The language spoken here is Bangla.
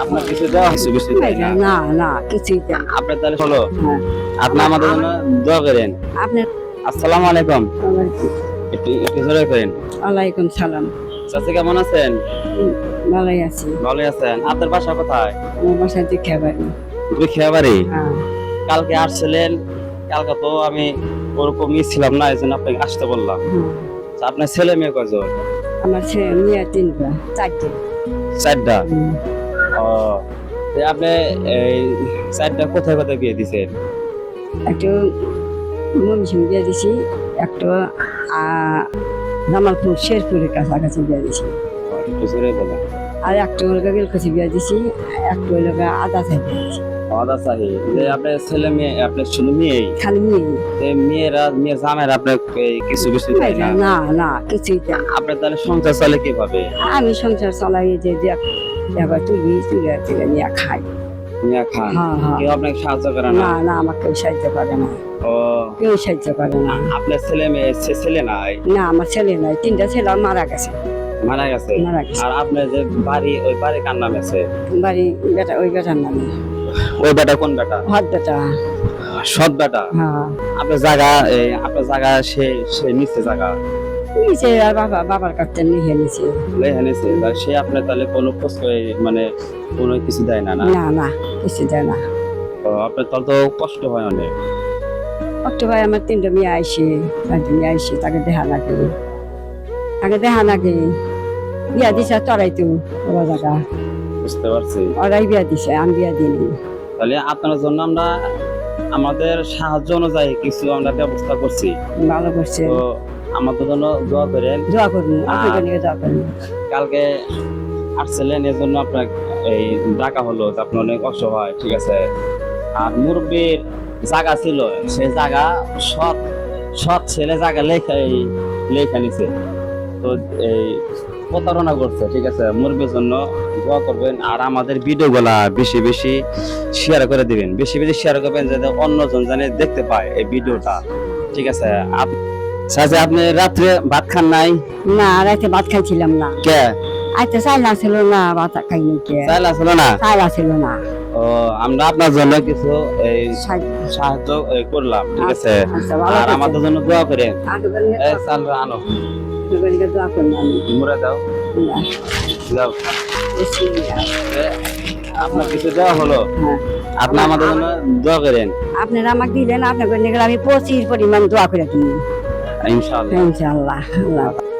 আপনার কিছু দেওয়া না না তাহলে হলো। আপনি আমাদের করেন আসসালামু আলাইকুম করেন সালাম কেমন আছেন ভালোই আছি ভালো আছেন বাসা কোথায় কালকে আসছিলেন কালকে তো আমি ওরকম ছিলাম না এই জন্য আপনাকে আসতে বললাম আপনার ছেলে মেয়ে কজন আমার ছেলে, মেয়ে তিনটা, চারটে চারটা। ও আপনি এই চারটা কোথায় কোথায় বিয়ে দিছেন? একটু মমিসিং বিয়ে দিছি একটু জামালপুর শেরপুরের কাছাকাছি বিয়ে দিছি। আর একটু হলো বেলকুচি দিয়ে দিছি একটু হলো আদা থেকে দিয়ে যে আপনার ছেলে মেয়ে আপনার শুধু মেয়েই? খালি মেয়ে। মেয়েরা মেয়ের জামের আপনার কিছু না? না না কিছুই না। আপনার তাহলে সংসার চলে কীভাবে? আমি সংসার চালাই যে যে এবার তুলি তুলে তুলে নিয়ে খাই। মিয়া খান? হ্যাঁ হ্যাঁ। কেউ আপনাকে সাহায্য করে না? না আমাকে কেউ সাহায্য করে না। ও। কেউ সাহায্য করে না। আপনার ছেলে মেয়ে ছেলে নাই? না আমার ছেলে নাই। তিনটা ছেলে মারা গেছে। মারা গেছে? মারা গেছে। আর আপনার যে বাড়ি ওই বাড়ি কার নাম আছে? বাড়ি বেটা ওই বেটার নামে। ওই বেটা কোন বেটা? হদ বেটা। সৎ বেটা? হ্যাঁ। আপনার জায়গা আপনার জায়গা সে সে নিচে জায়গা? নিচে আর বাবা বাবার কাছে নিয়ে নিচে। লেখা নিচে সে আপনার তাহলে কোনো খোঁজ মানে কোনো কিছু দেয় না না? না না কিছু দেয় না। আপনার তাহলে তো কষ্ট হয় অনেক। একটু ভাই আমার তিনটা মেয়ে আইসে চারটে মেয়ে আইসে তাকে দেখা লাগে। তাকে দেখা লাগে। বিয়া দিছে চড়াই তো ওরা জায়গা। বুঝতে পারছি। ওরাই বিয়া দিছে আমি বিয়া দিইনি তাহলে আপনার জন্য আমরা আমাদের সাহায্য অনুযায়ী কিছু আমরা ব্যবস্থা করছি। ভালো করছে। তো আমাদের জন্য দোয়া করেন। দোয়া করুন আপনাকে নিয়ে দোয়া করুন। কালকে আসছিলেন এর জন্য আপনার এই ডাকা হলো যে আপনি অনেক অসহায় ঠিক আছে। আর মুরব্বীর জায়গা ছিল সেই জায়গা সৎ সৎ ছেলে জায়গা লেখা লেখা নিছে। তো এই প্রতারণা করছে ঠিক আছে? মুরব্বীর জন্য দোয়া করবেন আর আমাদের ভিডিওগুলা বেশি বেশি শেয়ার করে দিবেন। বেশি বেশি শেয়ার করবেন যাতে অন্যজন জানে দেখতে পায় এই ভিডিওটা ঠিক আছে? চাচা আপনি রাত্রে ভাত খান নাই? না রাতে ভাত খাইছিলাম না। কে? আইতে চাইলা ছিল না ভাত খাইনি কে? চাইল আসলো না? চাইলা ছিল না। আমরা আপনার জন্য কিছু এই সাহায্য- করলাম ঠিক আছে? আচ্ছা, আর আমাদের জন্য দোয়া চাল আনো। মুড়ে দাও। এ, আপনার কিছু দেওয়া হলো? হ্যাঁ। আপনি আমাদের জন্য দোয়া করেন। আপনারা আমাকে দিলেন আপনাকে নিয়ে আমি প্রচুর পরিমাণ দোয়া করে দিই ইনশাআল্লাহ। ইনশাআল্লাহ আল্লাহ।